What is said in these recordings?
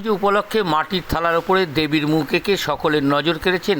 পুজো উপলক্ষে মাটির থালার ওপরে দেবীর মুখ এঁকে সকলের নজর কেড়েছেন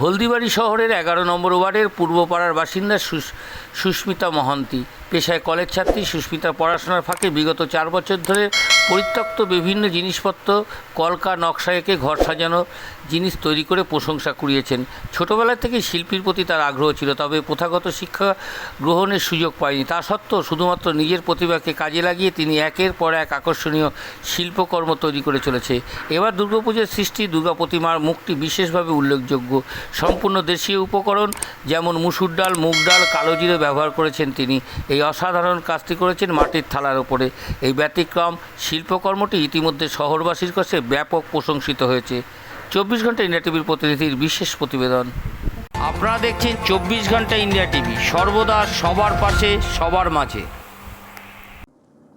হলদিবাড়ি শহরের এগারো নম্বর ওয়ার্ডের পূর্বপাড়ার বাসিন্দা সুস- সুস্মিতা মহান্তি। পেশায় কলেজ ছাত্রী, সুস্মিতা পড়াশোনার ফাঁকে বিগত চার বছর ধরে পরিত্যক্ত বিভিন্ন জিনিসপত্র, কলকা নকশা এঁকে ঘর সাজানো জিনিস তৈরি করে প্রশংসা কুড়িয়েছেন। ছোটবেলা থেকে শিল্পীর প্রতি তার আগ্রহ ছিল, তবে প্রথাগত শিক্ষা গ্রহণের সুযোগ পায়নি। তা সত্ত্বেও শুধুমাত্র নিজের প্রতিভাকে কাজে লাগিয়ে তিনি একের পর এক আকর্ষণীয় শিল্পকর্ম তৈরি করে চলেছে। এবার দুর্গাপুজোর সৃষ্টি, দুর্গা প্রতিমার মুখটি বিশেষভাবে উল্লেখযোগ্য। সম্পূর্ণ দেশীয় উপকরণ, যেমন মুসুর ডাল, মুগ ডাল, কালো জিরে ব্যবহার করেছেন তিনি। এই অসাধারণ কাজটি করেছেন মাটির থালার ওপরে এই ব্যতিক্রম শিল্পকর্মটি ইতিমধ্যে শহরবাসীর কাছে ব্যাপক প্রশংসিত হয়েছে। চব্বিশ ঘণ্টা ইন্ডিয়া টিভির প্রতিনিধির বিশেষ প্রতিবেদন। আপনারা দেখছেন চব্বিশ ঘণ্টা ইন্ডিয়া টিভি, সর্বদা সবার পাশে, সবার মাঝে।